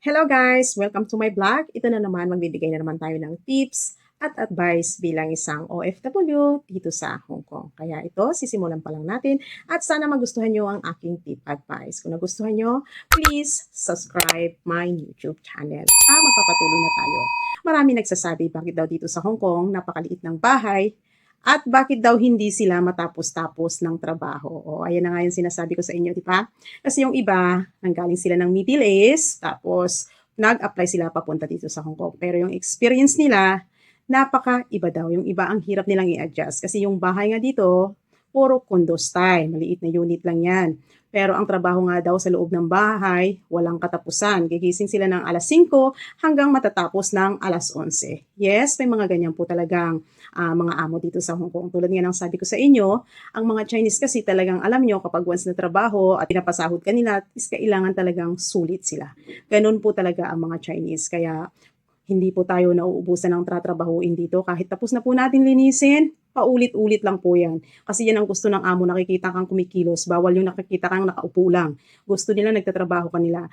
Hello guys! Welcome to my vlog. Ito na naman, magbibigay na naman tayo ng tips at advice bilang isang OFW dito sa Hong Kong. Kaya ito, sisimulan pa lang natin at sana magustuhan nyo ang aking tip advice. Kung nagustuhan nyo, please subscribe my YouTube channel. Ah, magpapatuloy na tayo. Marami nagsasabi bakit daw dito sa Hong Kong napakaliit ng bahay at bakit daw hindi sila matapos-tapos ng trabaho? O, ayan na nga yung sinasabi ko sa inyo, di ba? Kasi yung iba, nanggaling sila ng Middle East, tapos nag-apply sila papunta dito sa Hong Kong. Pero yung experience nila, napaka-iba daw. Yung iba, ang hirap nilang i-adjust. Kasi yung bahay nga dito, puro condo style. Maliit na unit lang yan. Pero ang trabaho nga daw sa loob ng bahay, walang katapusan. Gigising sila ng alas 5 hanggang matatapos ng alas 11. Yes, may mga ganyan po talagang uh, mga amo dito sa Hong Kong. Tulad nga ng sabi ko sa inyo, ang mga Chinese kasi talagang alam nyo kapag once na trabaho at pinapasahod kanila, is kailangan talagang sulit sila. Ganun po talaga ang mga Chinese. Kaya hindi po tayo nauubusan ng tratrabahuin dito. Kahit tapos na po natin linisin, paulit-ulit lang po yan. Kasi yan ang gusto ng amo, nakikita kang kumikilos. Bawal yung nakikita kang nakaupo lang. Gusto nila nagtatrabaho kanila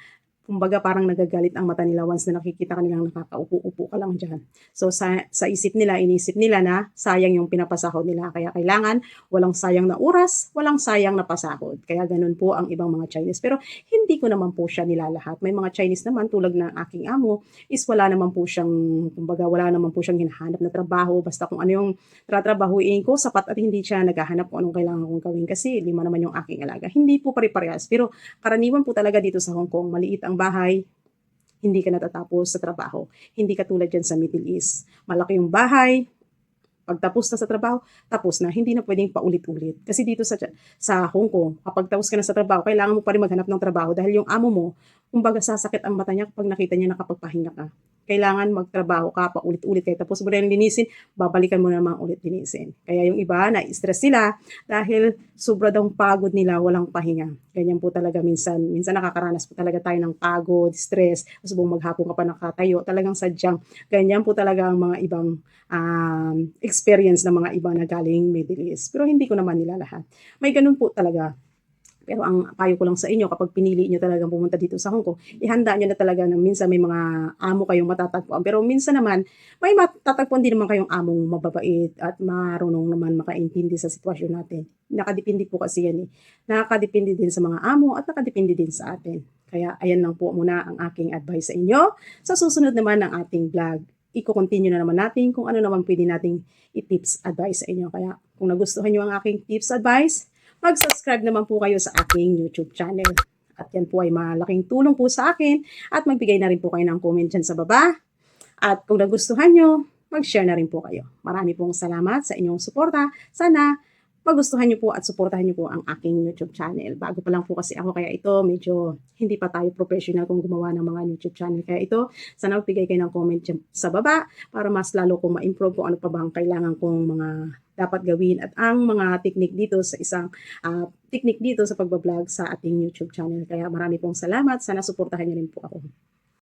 kumbaga parang nagagalit ang mata nila once na nakikita ka nilang nakakaupo-upo ka lang dyan. So sa, sa isip nila, inisip nila na sayang yung pinapasahod nila. Kaya kailangan walang sayang na oras, walang sayang na pasahod. Kaya ganun po ang ibang mga Chinese. Pero hindi ko naman po siya nilalahat. May mga Chinese naman tulad ng aking amo is wala naman po siyang, kumbaga wala naman po siyang hinahanap na trabaho. Basta kung ano yung tratrabahuin ko, sapat at hindi siya naghahanap kung anong kailangan kong gawin kasi lima naman yung aking alaga. Hindi po pare-parehas. Pero karaniwan po talaga dito sa Hong Kong, maliit ang bahay, hindi ka natatapos sa trabaho. Hindi ka tulad dyan sa Middle East. Malaki yung bahay, pagtapos na sa trabaho, tapos na. Hindi na pwedeng paulit-ulit. Kasi dito sa, sa Hong Kong, kapag tapos ka na sa trabaho, kailangan mo pa rin maghanap ng trabaho dahil yung amo mo, kumbaga sasakit ang mata niya kapag nakita niya nakapagpahinga ka kailangan magtrabaho ka pa ulit-ulit. Kaya tapos mo rin linisin, babalikan mo naman ulit linisin. Kaya yung iba, na-stress sila dahil sobra daw pagod nila, walang pahinga. Ganyan po talaga minsan. Minsan nakakaranas po talaga tayo ng pagod, stress, tapos buong maghapon ka pa nakatayo. Talagang sadyang ganyan po talaga ang mga ibang um, experience ng mga iba na galing Middle East. Pero hindi ko naman nila lahat. May ganun po talaga pero ang payo ko lang sa inyo, kapag pinili nyo talagang pumunta dito sa Hong Kong, ihanda nyo na talaga na minsan may mga amo kayong matatagpuan. Pero minsan naman, may matatagpuan din naman kayong among mababait at marunong naman makaintindi sa sitwasyon natin. Nakadepende po kasi yan eh. Nakadepende din sa mga amo at nakadepende din sa atin. Kaya ayan lang po muna ang aking advice sa inyo. Sa susunod naman ng ating vlog, i-continue na naman natin kung ano naman pwede nating i-tips advice sa inyo. Kaya kung nagustuhan nyo ang aking tips advice, mag-subscribe naman po kayo sa aking YouTube channel. At yan po ay malaking tulong po sa akin at magbigay na rin po kayo ng comment dyan sa baba. At kung nagustuhan nyo, mag-share na rin po kayo. Marami pong salamat sa inyong suporta. Sana magustuhan niyo po at suportahan niyo po ang aking YouTube channel. Bago pa lang po kasi ako kaya ito medyo hindi pa tayo professional kung gumawa ng mga YouTube channel. Kaya ito, sana magbigay kayo ng comment sa baba para mas lalo kong ma-improve kung ano pa ba ang kailangan kong mga dapat gawin at ang mga technique dito sa isang uh, technique dito sa pagbablog sa ating YouTube channel. Kaya marami pong salamat. Sana suportahan niyo rin po ako.